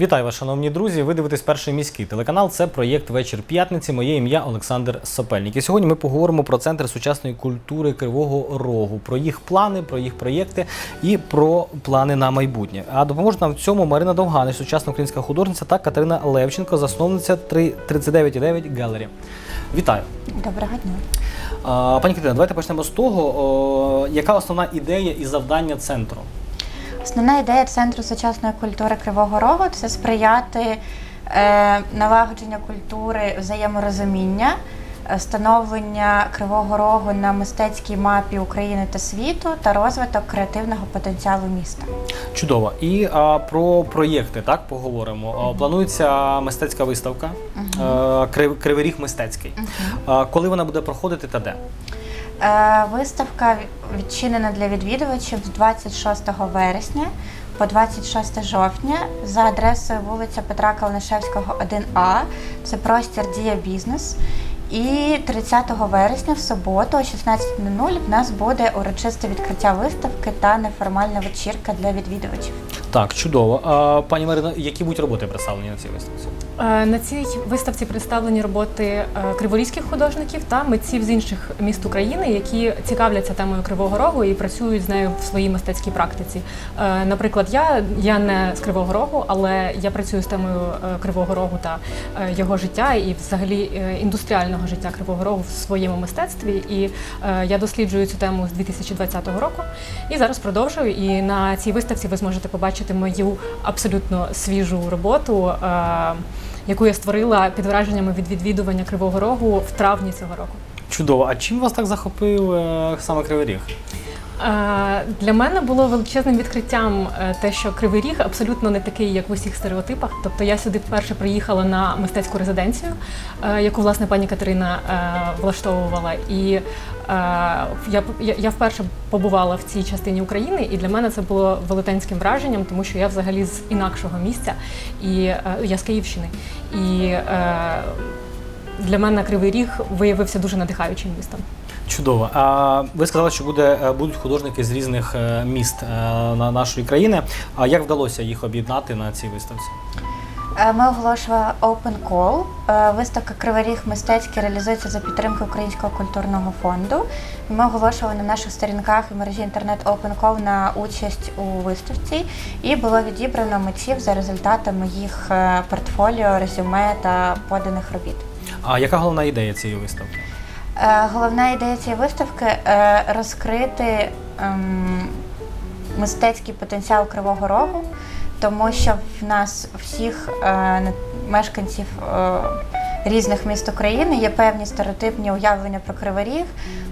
Вітаю вас, шановні друзі. Ви дивитесь перший міський телеканал. Це проєкт Вечір п'ятниці. Моє ім'я Олександр Сопельник. І сьогодні ми поговоримо про центр сучасної культури Кривого Рогу, про їх плани, про їх проєкти і про плани на майбутнє. А допоможуть нам в цьому Марина Довганич, сучасна українська художниця, та Катерина Левченко, засновниця 39,9 Gallery. Вітаю. Доброго дня. Пані Катерина, давайте почнемо з того, яка основна ідея і завдання центру. Основна ідея Центру сучасної культури Кривого Рогу це сприяти е, налагодженню культури взаєморозуміння, е, становлення Кривого Рогу на мистецькій мапі України та світу та розвиток креативного потенціалу міста. Чудово. І а, про проєкти так поговоримо. А, Планується мистецька виставка а, Крив- Кривий Ріг мистецький. А, коли вона буде проходити та де? Е, Виставка відчинена для відвідувачів з 26 вересня по 26 жовтня за адресою вулиця Петра Калнишевського, 1А. Це простір Дія Бізнес. І 30 вересня в суботу о 16.00 в нас буде урочисте відкриття виставки та неформальна вечірка для відвідувачів. Так, чудово. А, пані Марина, які будуть роботи представлені на цій виставці? Е, На цій виставці представлені роботи е, криворізьких художників та митців з інших міст України, які цікавляться темою Кривого Рогу і працюють з нею в своїй мистецькій практиці. Е, Наприклад, я, я не з Кривого Рогу, але я працюю з темою Кривого Рогу та його життя і взагалі індустріального життя Кривого Рогу в своєму мистецтві. І я досліджую цю тему з 2020 року. І зараз продовжую. І на цій виставці ви зможете побачити мою абсолютно свіжу роботу. е, яку я створила під враженнями від відвідування Кривого Рогу в травні цього року. Чудово. А чим вас так захопив е, саме Кривий Ріг? Е, Для мене було величезним відкриттям е, те, що Кривий Ріг абсолютно не такий, як в усіх стереотипах. Тобто я сюди вперше приїхала на мистецьку резиденцію, е, яку власне пані Катерина влаштовувала. І я, я, вперше побувала в цій частині України, і для мене це було велетенським враженням, тому що я взагалі з інакшого місця, і я з Київщини. І для мене Кривий Ріг виявився дуже надихаючим містом. Чудово. А ви сказали, що буде, е, будуть художники з різних е, міст е, на нашої країни. А як вдалося їх об'єднати на цій виставці? Ми оголошували Open Call. Виставка Кривий Ріг мистецький реалізується за підтримки Українського культурного фонду. Ми оголошували на наших сторінках і мережі інтернет Open Call на участь у виставці. І було відібрано митців за результатами їх портфоліо, резюме та поданих робіт. А яка головна ідея цієї виставки? Е, Головна ідея цієї виставки е, розкрити ем, мистецький потенціал Кривого Рогу, тому що в нас всіх е, мешканців різних міст України є певні стереотипні уявлення про Кривий.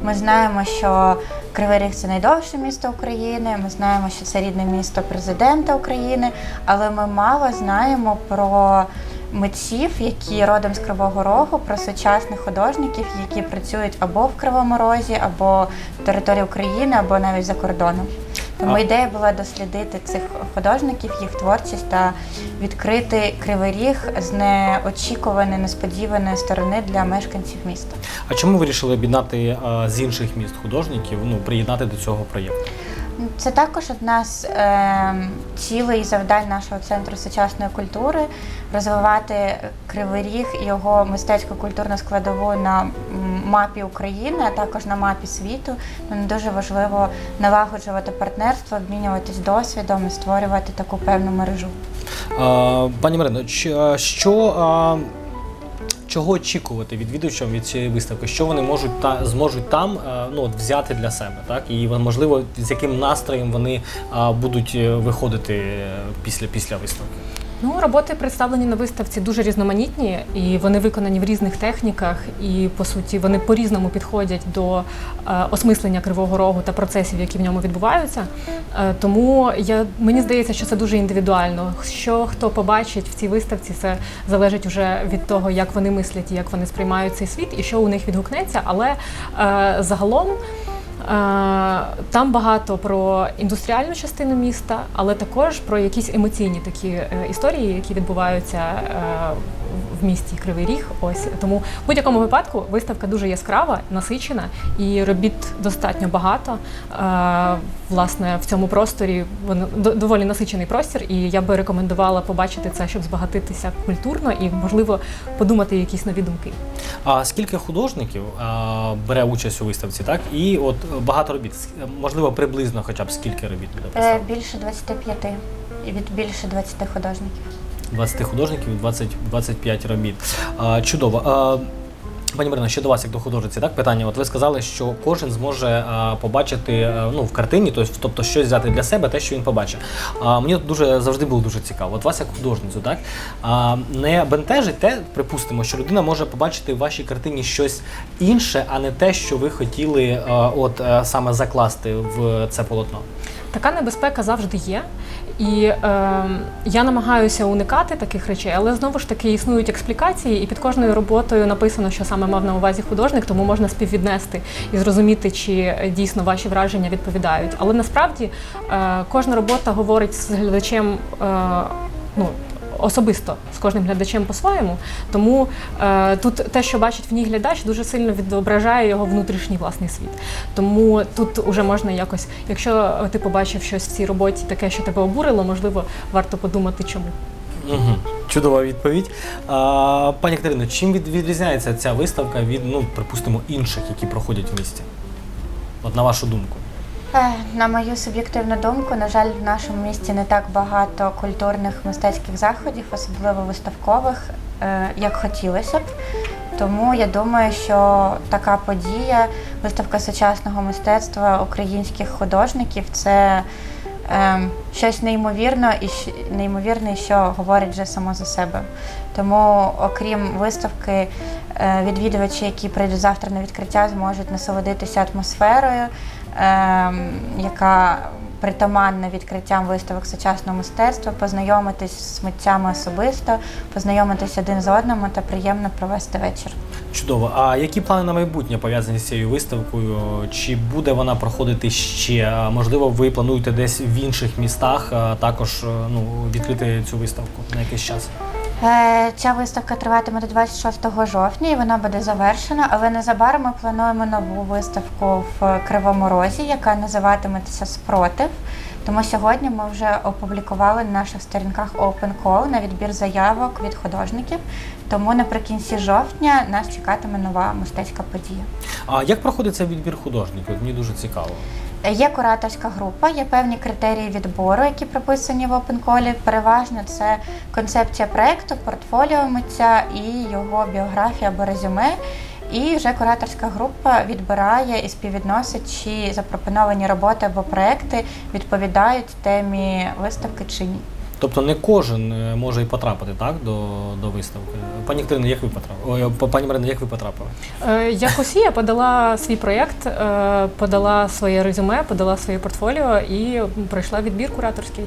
Ми знаємо, що Кривий Ріг це найдовше місто України. Ми знаємо, що це рідне місто президента України, але ми мало знаємо про митців, які родом з Кривого Рогу, про сучасних художників, які працюють або в Кривому Розі, або в території України, або навіть за кордоном. Тому ідея була дослідити цих художників, їх творчість та відкрити Кривий Ріг з неочікуваної, несподіваної сторони для мешканців міста. А чому ви вирішили об'єднати е, з інших міст художників, ну приєднати до цього проєкту? Це також одна з е, цілей і завдань нашого центру сучасної культури розвивати Кривий Ріг його мистецько культурну складову на мапі України, а також на мапі світу. Нам дуже важливо налагоджувати партнерство, обмінюватись досвідом і створювати таку певну мережу. Пані Марино, що чого очікувати відвідувачам від цієї виставки? Що вони можуть та зможуть там е, ну от взяти для себе, так і можливо з яким настроєм вони будуть е, виходити е, після після виставки? Ну, роботи представлені на виставці дуже різноманітні, і вони виконані в різних техніках, і по суті вони по-різному підходять до е, осмислення кривого рогу та процесів, які в ньому відбуваються. Е, тому я мені здається, що це дуже індивідуально. Що хто побачить в цій виставці, це залежить вже від того, як вони мислять як вони сприймають цей світ, і що у них відгукнеться. Але е, загалом. Е, Там багато про індустріальну частину міста, але також про якісь емоційні такі е, історії, які відбуваються е, в місті Кривий Ріг. Ось тому в будь-якому випадку виставка дуже яскрава, насичена і робіт достатньо багато. Е, власне, в цьому просторі воно доволі насичений простір, і я би рекомендувала побачити це, щоб збагатитися культурно і, можливо, подумати якісь нові думки. А скільки художників а, бере участь у виставці, так? І от е, багато робіт. Можливо, приблизно хоча б скільки робіт буде Е? Більше 25 і від більше 20 художників. 20 художників, 20, 25 робіт. А, чудово. А, Пані Марино, ще до вас, як до художниці, так питання. От ви сказали, що кожен зможе а, побачити а, ну, в картині, тобто, щось взяти для себе, те, що він побачить. А, мені дуже завжди було дуже цікаво. От вас як художницю, так а, не бентежить те, припустимо, що людина може побачити в вашій картині щось інше, а не те, що ви хотіли а, от а, саме закласти в це полотно. Така небезпека завжди є. І е, я намагаюся уникати таких речей, але знову ж таки існують експлікації, і під кожною роботою написано, що саме мав на увазі художник, тому можна співвіднести і зрозуміти, чи дійсно ваші враження відповідають. Але насправді е, кожна робота говорить з глядачем. Е, ну, Особисто з кожним глядачем по-своєму, тому е, тут те, що бачить в ній глядач, дуже сильно відображає його внутрішній власний світ. Тому тут уже можна якось, якщо ти побачив щось в цій роботі, таке, що тебе обурило, можливо, варто подумати, чому. Угу. Чудова відповідь. А, пані Катерино, чим від, відрізняється ця виставка від, ну, припустимо, інших, які проходять в місті? От на вашу думку. Е, На мою суб'єктивну думку, на жаль, в нашому місті не так багато культурних мистецьких заходів, особливо виставкових, е, як хотілося б. Тому я думаю, що така подія, виставка сучасного мистецтва українських художників це е, щось неймовірне і неймовірне, що говорить вже само за себе. Тому, окрім виставки, е, відвідувачі, які прийдуть завтра на відкриття, зможуть насолодитися атмосферою, ем, яка притаманна відкриттям виставок сучасного мистецтва, познайомитись з митцями особисто, познайомитись один з одним та приємно провести вечір. Чудово. А які плани на майбутнє пов'язані з цією виставкою? Чи буде вона проходити ще? Можливо, ви плануєте десь в інших містах також е, ну, відкрити цю виставку на якийсь час? Е, Ця виставка триватиме до 26 жовтня і вона буде завершена, але незабаром ми плануємо нову виставку в Кривому Розі, яка називатиметься Спротив. Тому сьогодні ми вже опублікували на наших сторінках Open Call на відбір заявок від художників. Тому наприкінці жовтня нас чекатиме нова мистецька подія. А як проходиться відбір художників? Мені дуже цікаво. Є кураторська група, є певні критерії відбору, які прописані в OpenCall. Переважно це концепція проекту, портфоліо митця і його біографія або резюме. І вже кураторська група відбирає і співвідносить, чи запропоновані роботи або проекти відповідають темі виставки чи ні. Тобто не кожен е, може і потрапити так, до, до виставки. Пані Катерино, як ви потрапили? Ой, пані Марино, як ви потрапили? Е, Як усі, я подала свій проєкт, е, подала своє резюме, подала своє портфоліо і пройшла відбір кураторський.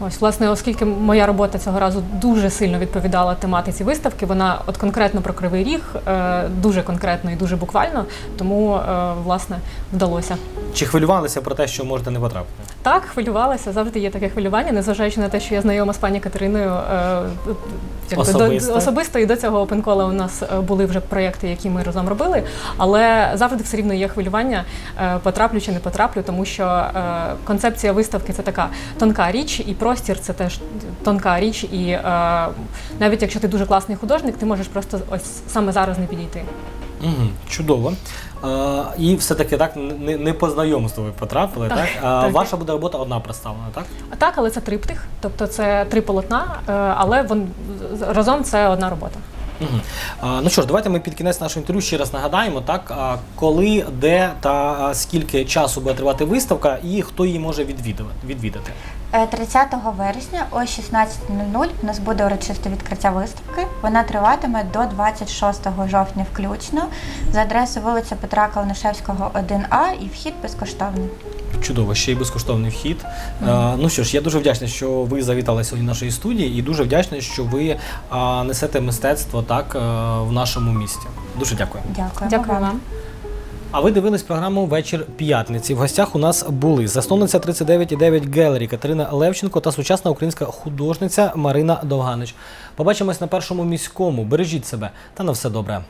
Ось, власне, оскільки моя робота цього разу дуже сильно відповідала тематиці виставки, вона от конкретно про кривий ріг, е, дуже конкретно і дуже буквально, тому е, власне вдалося. Чи хвилювалися про те, що можете не потрапити? Так, хвилювалася, завжди є таке хвилювання, незважаючи на те, що я знайома з пані Катериною е, Особисто. До, особисто і до цього опенкола у нас е, були вже проєкти, які ми разом робили. Але завжди все рівно є хвилювання, е, потраплю чи не потраплю, тому що е, концепція виставки це така тонка річ, і простір це теж тонка річ. І е, навіть якщо ти дуже класний художник, ти можеш просто ось саме зараз не підійти. Угу, чудово. А, і все-таки так не, не по знайомству ви потрапили, так? А, так. Ваша буде робота одна представлена, так? Так, але це триптих, тобто це три полотна, е, але вон разом це одна робота. Ну що ж, давайте ми під кінець нашого інтерв'ю ще раз нагадаємо, так, коли, де та скільки часу буде тривати виставка і хто її може відвідати. Е, 30 вересня о 16.00 у нас буде урочисте відкриття виставки. Вона триватиме до 26 жовтня включно за адресою вулиця Петра Калнишевського, 1А і вхід безкоштовний. Чудово, ще й безкоштовний вхід. Mm -hmm. Ну що ж, я дуже вдячний, що ви завітали сьогодні до нашої студії, і дуже вдячний, що ви е, несете мистецтво так е, в нашому місті. Дуже дякую. Дякую. Дякую вам. А ви дивились програму Вечір п'ятниці. В гостях у нас були засновниця 39,9 Gallery Катерина Левченко та сучасна українська художниця Марина Довганич. Побачимось на першому міському. Бережіть себе та на все добре.